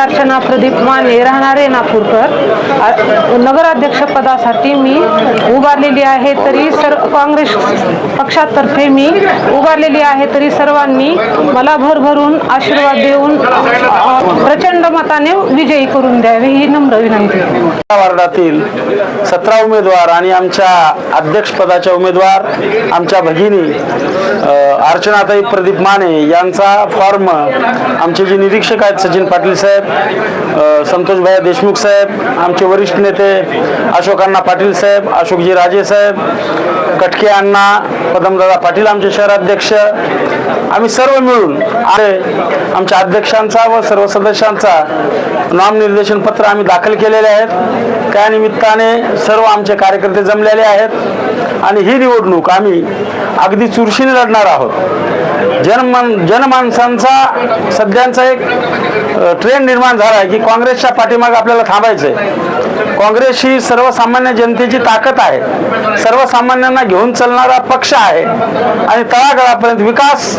अर्चना प्रदीप माने राहणारे नागपूरकर. नगराध्यक्षपदासाठी मी उभारलेली आहे तरी सर काँग्रेस पक्षातर्फे मी उभारलेली आहे तरी सर्वांनी मला भरभरून आशीर्वाद देऊन प्रचंड मताने विजयी करून द्यावे ही नम्र विनंती. वार्डातील सतरा उमेदवार आणि आमच्या अध्यक्षपदाच्या उमेदवार आमच्या भगिनी अर्चनाताई प्रदीप माने यांचा फॉर्म आमचे जे निरीक्षक आहेत सचिन पाटील साहेब संतोषभाई देशमुख साहेब आमचे वरिष्ठ नेते अशोकांना पाटील साहेब अशोकजी राजे साहेब कटके अण्णा पदमदादा पाटील आमचे शहराध्यक्ष आम्ही सर्व मिळून आमच्या अध्यक्षांचा व सर्व सदस्यांचा नामनिर्देशन पत्र आम्ही दाखल केलेले आहेत. त्या निमित्ताने सर्व आमचे कार्यकर्ते जमलेले आहेत. आणि ही निवडणूक आम्ही अगदी चुरशीने लढणार आहोत. जनमान जनमानसांचा सध्यांचा एक ट्रेंड निर्माण झाला आहे की काँग्रेसच्या पाठीमागे आपल्याला थांबायचं आहे काँग्रेस ही सर्वसामान्य जनतेची ताकद आहे. सर्वसामान्यांना घेऊन चालणारा पक्ष आहे. आणि तळागाळापर्यंत विकास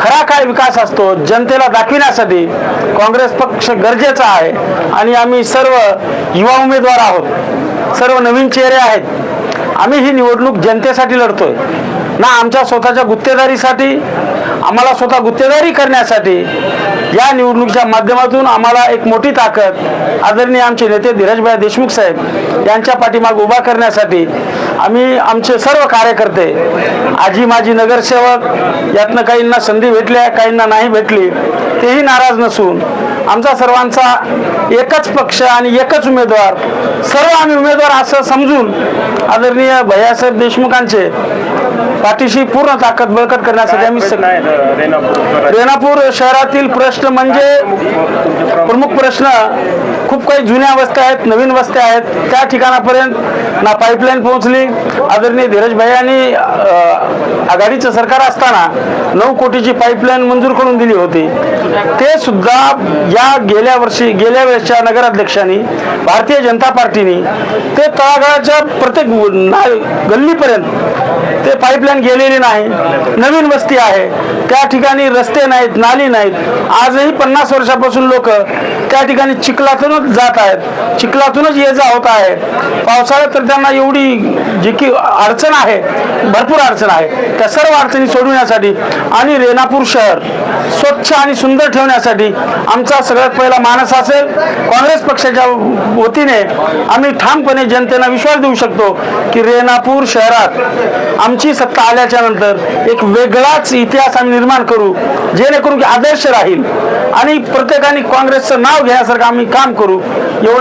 खरा काय विकास असतो जनतेला दाखविण्यासाठी काँग्रेस पक्ष गरजेचा आहे. आणि आम्ही सर्व युवा उमेदवार आहोत. सर्व नवीन चेहरे आहेत. आम्ही ही निवडणूक जनतेसाठी लढतोय. ना आमच्या स्वतःच्या गुत्तेदारीसाठी आम्हाला स्वतः गुत्तेदारी करण्यासाठी या निवडणुकीच्या माध्यमातून आम्हाला एक मोठी ताकद आदरणीय आमचे नेते धीरजभाई देशमुख साहेब यांच्या पाठीमाग उभा करण्यासाठी आम्ही आमचे सर्व कार्यकर्ते आजी माजी नगरसेवक यातनं काहींना संधी भेटल्या काहींना नाही भेटली तेही नाराज नसून आमचा सर्वांचा एकच पक्ष आणि एकच उमेदवार. सर्व आम्ही उमेदवार असं समजून आदरणीय भैयासाहेब देशमुखांचे पाठीशी पूर्ण ताकद बळकट करण्यासाठी आम्ही रेणापूर शहरातील प्रश्न म्हणजे प्रमुख प्रश्न खूप काही जुन्या वस्त्या आहेत नवीन वस्त्या आहेत. त्या ठिकाणापर्यंत ना पाईपलाईन पोहोचली. आदरणीय धीरज यांनी आघाडीचं सरकार असताना नऊ कोटीची पाईपलाईन मंजूर करून दिली होती. ते सुद्धा या गेल्या वर्षी गेल्या वेळेसच्या नगराध्यक्षांनी भारतीय जनता पार्टीने ते तळागाळाच्या प्रत्येक ना गल्लीपर्यंत ते पाईपलाईन गेलेली नाही. नवीन वस्ती आहे. त्या ठिकाणी रस्ते नाहीत नाली नाहीत. आजही पन्नास वर्षापासून लोक त्या ठिकाणी चिखलातूनच जात आहेत. चिखलातूनच ये जा होत आहे. पावसाळ्यात तर त्यांना एवढी जी की अडचण आहे भरपूर अडचण आहे. त्या सर्व अडचणी सोडविण्यासाठी आणि रेणापूर शहर स्वच्छ आणि सुंदर ठेवण्यासाठी आमचा सगळ्यात पहिला मानस असेल. काँग्रेस पक्षाच्या वतीने आम्ही ठामपणे जनतेला विश्वास देऊ शकतो की रेणापूर शहरात आम आमची सत्ता आल्याच्यानंतर एक वेगळाच इतिहास आम्ही निर्माण करू जेणेकरून की आदर्श राहील. आणि प्रत्येकाने काँग्रेसचं नाव घेण्यासारखं आम्ही काम करू. एवढं